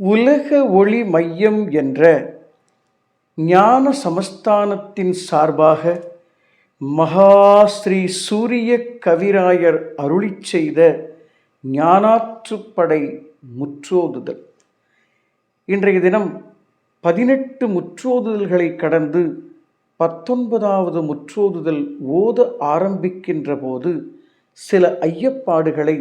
உலக ஒளி மையம் என்ற ஞான சமஸ்தானத்தின் சார்பாக மகா ஸ்ரீ சூரிய கவிராயர் அருளிச் செய்த ஞானாற்றுப்படை முற்றோதுதல். இன்றைய தினம் பதினெட்டு முற்றோதுதல்களை கடந்து பத்தொன்பதாவது முற்றோதுதல் ஓத ஆரம்பிக்கின்ற போது சில ஐயப்பாடுகளை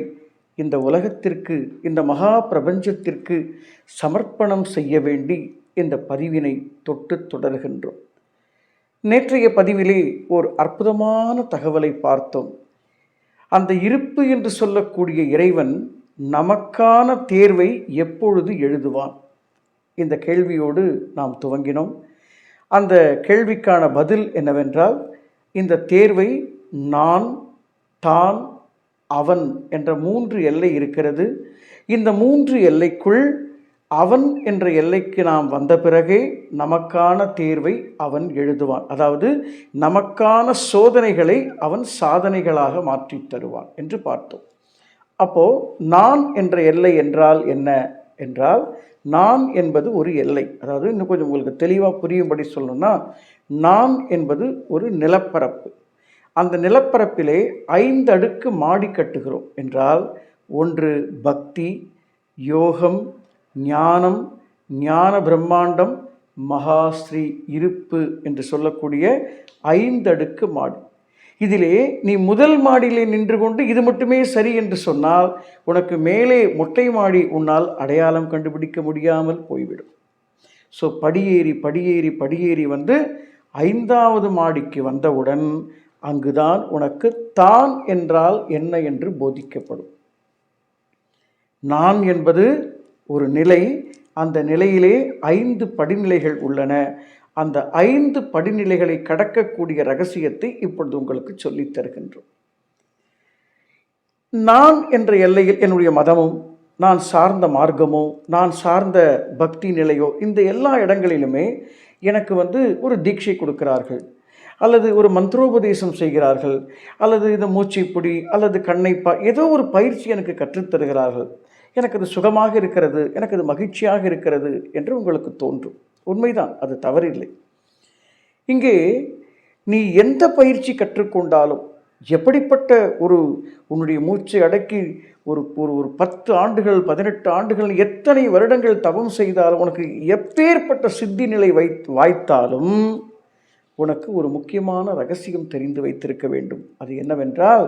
இந்த உலகத்திற்கு இந்த மகா பிரபஞ்சத்திற்கு சமர்ப்பணம் செய்ய வேண்டி இந்த பதிவினை தொட்டு தொடர்கின்றோம். நேற்றைய பதிவிலே ஒரு அற்புதமான தகவலை பார்த்தோம். அந்த இருப்பு என்று சொல்லக்கூடிய இறைவன் நமக்கான தேர்வை எப்பொழுது எழுதுவான்? இந்த கேள்வியோடு நாம் துவங்கினோம். அந்த கேள்விக்கான பதில் என்னவென்றால் இந்த தேர்வை நான் தான் அவன் என்ற மூன்று எல்லை இருக்கிறது. இந்த மூன்று எல்லைக்குள் அவன் என்ற எல்லைக்கு நாம் வந்த பிறகே நமக்கான தேர்வை அவன் எழுதுவான். அதாவது நமக்கான சோதனைகளை அவன் சாதனைகளாக மாற்றி தருவான் என்று பார்த்தோம். அப்போ நான் என்ற எல்லை என்றால் என்ன? என்றால் நான் என்பது ஒரு எல்லை. அதாவது இன்னும் கொஞ்சம் உங்களுக்கு தெளிவாக புரியும்படி சொல்லணும்னா நான் என்பது ஒரு நிலப்பரப்பு. அந்த நிலப்பரப்பிலே ஐந்து அடுக்கு மாடி கட்டுகிறோம் என்றால் ஒன்று பக்தி யோகம் ஞானம் ஞான பிரம்மாண்டம் மகாஸ்ரீ இருப்பு என்று சொல்லக்கூடிய ஐந்து அடுக்கு மாடி. இதிலே நீ முதல் மாடியிலே நின்று கொண்டு இது மட்டுமே சரி என்று சொன்னால் உனக்கு மேலே மொட்டை மாடி உன்னால் அடையாளம் கண்டுபிடிக்க முடியாமல் போய்விடும். ஸோ படியேறி படியேறி படியேறி வந்து ஐந்தாவது மாடிக்கு வந்தவுடன் அங்குதான் உனக்கு தான் என்றால் என்ன என்று போதிக்கப்படும். நான் என்பது ஒரு நிலை அந்த நிலையிலே ஐந்து படிநிலைகள் உள்ளன. அந்த ஐந்து படிநிலைகளை கடக்கக்கூடிய ரகசியத்தை இப்பொழுது உங்களுக்கு சொல்லித் தருகின்றோம். நான் என்ற எல்லையில் என்னுடைய மதமும் நான் சார்ந்த மார்க்கமோ நான் சார்ந்த பக்தி நிலையோ இந்த எல்லா இடங்களிலுமே எனக்கு வந்து ஒரு தீட்சை கொடுக்கிறார்கள். அல்லது ஒரு மந்திரோபதேசம் செய்கிறார்கள் அல்லது இந்த மூச்சைப்பொடி அல்லது கண்ணைப்பா ஏதோ ஒரு பயிற்சி எனக்கு கற்றுத்தருகிறார்கள். எனக்கு அது சுகமாக இருக்கிறது எனக்கு அது மகிழ்ச்சியாக இருக்கிறது என்று உங்களுக்கு தோன்றும். உண்மைதான் அது தவறில்லை. இங்கே நீ எந்த பயிற்சி கற்றுக்கொண்டாலும் எப்படிப்பட்ட ஒரு உன்னுடைய மூச்சை அடக்கி ஒரு ஒரு ஒரு பத்து ஆண்டுகள் பதினெட்டு ஆண்டுகள் எத்தனை வருடங்கள் தவம் செய்தாலும் உனக்கு எப்பேற்பட்ட சித்தி நிலை வை வாய்த்தாலும் உனக்கு ஒரு முக்கியமான ரகசியம் தெரிந்து வைத்திருக்க வேண்டும். அது என்னவென்றால்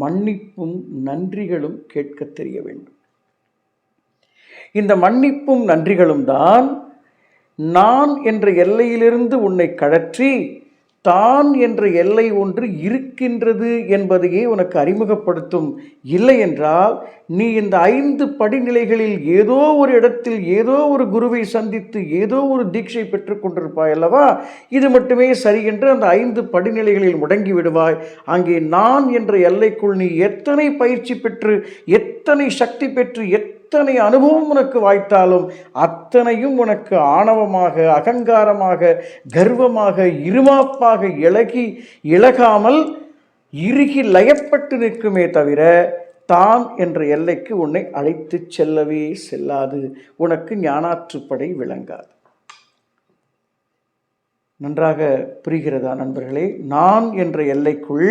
மன்னிப்பும் நன்றிகளும் கேட்க தெரிய வேண்டும். இந்த மன்னிப்பும் நன்றிகளும் தான் நான் என்ற எல்லையிலிருந்து உன்னை கழற்றி தான் என்ற எல்லை ஒன்று இருக்கின்றது என்பதையே உனக்கு அறிமுகப்படுத்தும். இல்லை என்றால் நீ இந்த ஐந்து படிநிலைகளில் ஏதோ ஒரு இடத்தில் ஏதோ ஒரு குருவை சந்தித்து ஏதோ ஒரு தீட்சை பெற்றுக்கொண்டிருப்பாய் அல்லவா? இது மட்டுமே சரி என்று அந்த ஐந்து படிநிலைகளில் முடங்கி விடுவாய். அங்கே நான் என்ற எல்லைக்குள் நீ எத்தனை பயிற்சி பெற்று எத்தனை சக்தி பெற்று எத்தனை எத்தனை அனுபவம் உனக்கு வாய்த்தாலும் அத்தனையும் உனக்கு ஆணவமாக அகங்காரமாக கர்வமாக இருமாப்பாக இழகி இழகாமல் இறுகி லயப்பட்டு நிற்குமே தவிர தான் என்ற எல்லைக்கு உன்னை அழைத்து செல்லவே செல்லாது. உனக்கு ஞானாற்றுப்படை விளங்காது. நன்றாக புரிகிறதா நண்பர்களே? நான் என்ற எல்லைக்குள்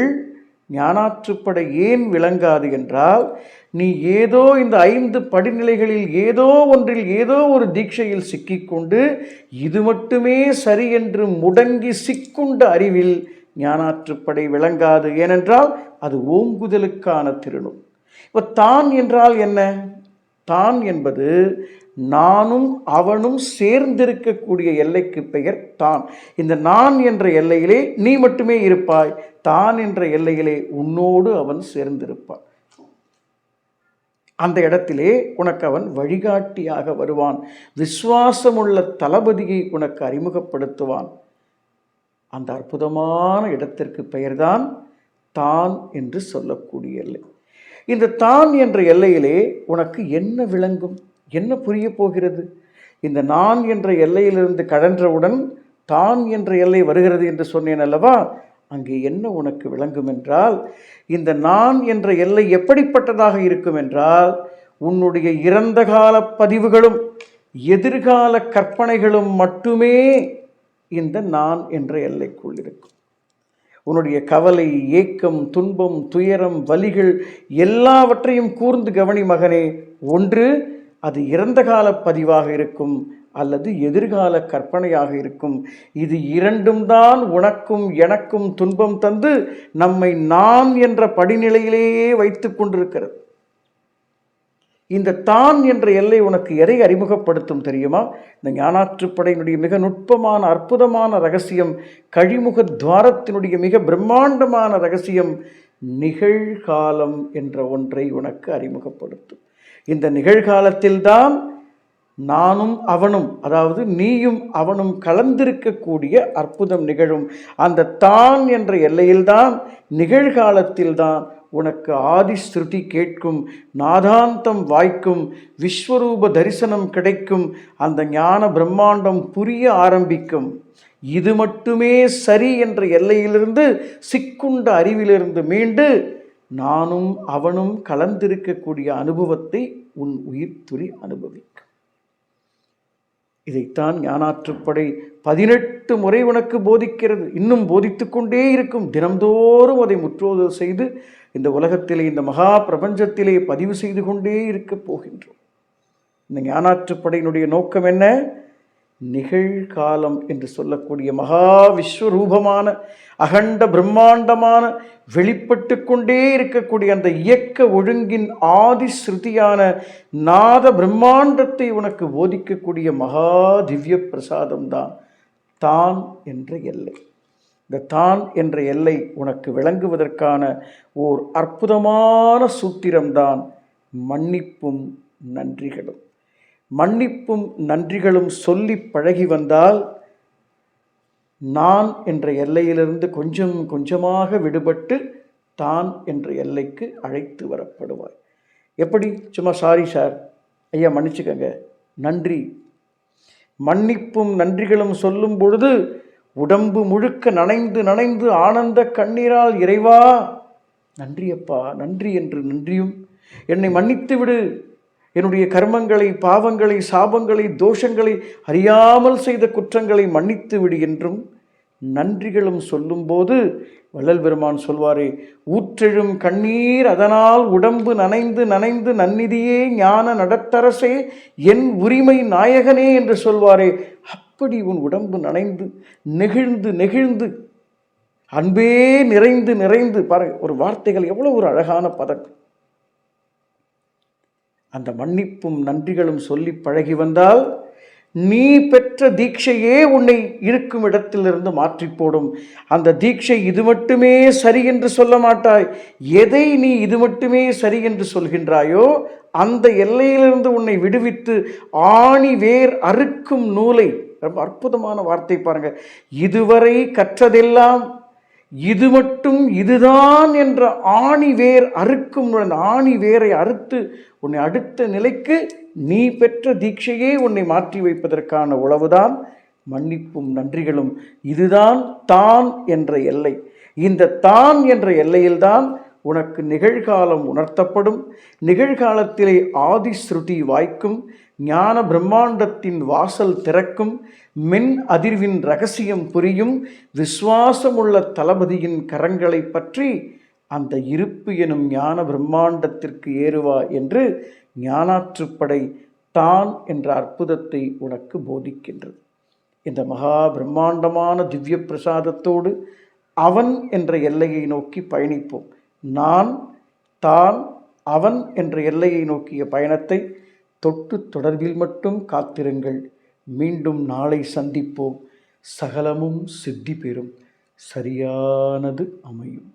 ஞானாற்றுப்படை ஏன் விளங்காது என்றால் நீ ஏதோ இந்த ஐந்து படிநிலைகளில் ஏதோ ஒன்றில் ஏதோ ஒரு தீட்சையில் சிக்கிக்கொண்டு இது மட்டுமே சரி என்று முடங்கி சிக்குண்ட அறிவில் ஞானாற்றுப்படை விளங்காது. ஏனென்றால் அது ஓங்குதலுக்கான திருநூல். இப்போ தான் என்றால் என்ன? தான் என்பது நானும் அவனும் சேர்ந்திருக்கக்கூடிய எல்லைக்கு பெயர் தான். இந்த நான் என்ற எல்லையிலே நீ மட்டுமே இருப்பாய். தான் என்ற எல்லையிலே உன்னோடு அவன் சேர்ந்திருப்பான். அந்த இடத்திலே உனக்கு அவன் வழிகாட்டியாக வருவான். விசுவாசமுள்ள தளபதியை உனக்கு அறிமுகப்படுத்துவான். அந்த அற்புதமான இடத்திற்கு பெயர்தான் தான் என்று சொல்லக்கூடிய எல்லை. இந்த தான் என்ற எல்லையிலே உனக்கு என்ன விளங்கும்? என்ன புரிய போகிறது? இந்த நான் என்ற எல்லையிலிருந்து கழன்றவுடன் தான் என்ற எல்லை வருகிறது என்று சொன்னேன் அல்லவா? அங்கே என்ன உனக்கு விளங்கும் என்றால் இந்த நான் என்ற எல்லை எப்படிப்பட்டதாக இருக்கும் என்றால் உன்னுடைய இறந்த கால பதிவுகளும் எதிர்கால கற்பனைகளும் மட்டுமே இந்த நான் என்ற எல்லைக்குள் இருக்கும். உன்னுடைய கவலை ஏக்கம் துன்பம் துயரம் வலிகள் எல்லாவற்றையும் கூர்ந்து கவனி மகனே. ஒன்று அது இறந்த கால பதிவாக இருக்கும் அல்லது எதிர்கால கற்பனையாக இருக்கும். இது இரண்டும் தான் உனக்கும் எனக்கும் துன்பம் தந்து நம்மை நான் என்ற படிநிலையிலேயே வைத்து கொண்டிருக்கிறது. இந்த தான் என்ற எல்லை உனக்கு எதை அறிமுகப்படுத்தும் தெரியுமா? இந்த ஞானாற்றுப்படையினுடைய மிக நுட்பமான அற்புதமான ரகசியம் கழிமுக துவாரத்தினுடைய மிக பிரம்மாண்டமான ரகசியம் நிகழ்காலம் என்ற ஒன்றை உனக்கு அறிமுகப்படுத்தும். இந்த நிகழ்காலத்தில்தான் நானும் அவனும் அதாவது நீயும் அவனும் கலந்திருக்கக்கூடிய அற்புதம் நிகழும். அந்த தான் என்ற எல்லையில்தான் நிகழ்காலத்தில்தான் உனக்கு ஆதி ஸ்ருதி கேட்கும் நாதாந்தம் வாய்க்கும் விஸ்வரூப தரிசனம் கிடைக்கும் அந்த ஞான பிரம்மாண்டம் புரிய ஆரம்பிக்கும். இது மட்டுமே சரி என்ற எல்லையிலிருந்து சிக்குண்ட அறிவிலிருந்து மீண்டு நானும் அவனும் கலந்திருக்கக்கூடிய அனுபவத்தை உன் உயிர் அனுபவிக்கும். இதைத்தான் ஞானாற்றுப்படை பதினெட்டு முறை உனக்கு போதிக்கிறது. இன்னும் போதித்து கொண்டே இருக்கும். தினம்தோறும் அதை முற்றோதல் செய்து இந்த உலகத்திலே இந்த மகா பிரபஞ்சத்திலே பதிவு செய்து கொண்டே இருக்கப் போகின்றோம். இந்த ஞானாற்றுப்படையினுடைய நோக்கம் என்ன? நிகழ்காலம் என்று சொல்லக்கூடிய மகா விஸ்வரூபமான அகண்ட பிரம்மாண்டமான வெளிப்பட்டு கொண்டே இருக்கக்கூடிய அந்த இயக்க ஒழுங்கின் ஆதி ஸ்ருதியான நாத பிரம்மாண்டத்தை உனக்கு போதிக்கக்கூடிய மகா திவ்ய பிரசாதம் தான் தான் என்ற எல்லை. இந்த தான் என்ற எல்லை உனக்கு விளங்குவதற்கான ஓர் அற்புதமான சூத்திரம்தான் மன்னிப்பும் நன்றிகளும். மன்னிப்பும் நன்றிகளும் சொல்லி பழகி வந்தால் நான் என்ற எல்லையிலிருந்து கொஞ்சம் கொஞ்சமாக விடுபட்டு தான் என்ற எல்லைக்கு அழைத்து வரப்படுவாய். எப்படி? சும்மா சாரி சார் ஐயா மன்னிச்சுக்கங்க. நன்றி. மன்னிப்பும் நன்றிகளும் சொல்லும் பொழுது உடம்பு முழுக்க நனைந்து நனைந்து ஆனந்த கண்ணீரால் இறைவா நன்றியப்பா நன்றி என்று நன்றியும் என்னை மன்னித்து விடு. என்னுடைய கர்மங்களை பாவங்களை சாபங்களை தோஷங்களை அறியாமல் செய்த குற்றங்களை மன்னித்து விடு என்றும் நன்றிகளும் சொல்லும்போது வள்ளல் பெருமான் சொல்வாரே ஊற்றெழும் கண்ணீர் அதனால் உடம்பு நனைந்து நனைந்து நன்னிதியே ஞான நடத்தரசே என் உரிமை நாயகனே என்று சொல்வாரே. அப்படி உன் உடம்பு நனைந்து நெகிழ்ந்து நெகிழ்ந்து அன்பே நிறைந்து நிறைந்து பாரு ஒரு வார்த்தைகள் எவ்வளோ ஒரு அழகான பதக்கம். அந்த மன்னிப்பும் நன்றிகளும் சொல்லி பழகி வந்தால் நீ பெற்ற தீட்சையே உன்னை இருக்கும் இடத்திலிருந்து மாற்றி போடும் அந்த தீட்சை இது மட்டுமே சரி என்று சொல்ல மாட்டாய். எதை நீ இது மட்டுமே சரி என்று சொல்கின்றாயோ அந்த எல்லையிலிருந்து உன்னை விடுவித்து ஆணி வேர் அறுக்கும் நூலை. ரொம்ப அற்புதமான வார்த்தை பாருங்கள் இதுவரை கற்றதெல்லாம் இது மட்டும் இதுதான் என்ற ஆணி வேர் அறுக்கும் அந்த ஆணி வேரை அறுத்து உன்னை அடுத்த நிலைக்கு நீ பெற்ற தீட்சையே உன்னை மாற்றி வைப்பதற்கான உளவுதான். மன்னிப்பும் நன்றிகளும் இதுதான் தான் என்ற எல்லை. இந்த தான் என்ற எல்லையில்தான் உனக்கு நிகழ்காலம் உணர்த்தப்படும். நிகழ்காலத்திலே ஆதி ஸ்ருதி வாய்க்கும் ஞான பிரம்மாண்டத்தின் வாசல் திறக்கும் மென் அதிர்வின் ரகசியம் புரியும் விசுவாசமுள்ள தளபதியின் கரங்களை பற்றி அந்த இருப்பு எனும் ஞான பிரம்மாண்டத்திற்கு ஏறுவா என்று ஞானாற்றுப்படை தான் என்ற அற்புதத்தை உனக்கு போதிக்கின்றது. இந்த மகா பிரம்மாண்டமான திவ்ய பிரசாதத்தோடு அவன் என்ற எல்லையை நோக்கி பயணிப்போம். நான் தான் அவன் என்ற எல்லையை நோக்கிய பயணத்தை தொட்டு தொடர்பில் மட்டும் காத்திருங்கள். மீண்டும் நாளை சந்திப்போம். சகலமும் சித்தி பெறும் சரியானது அமையும்.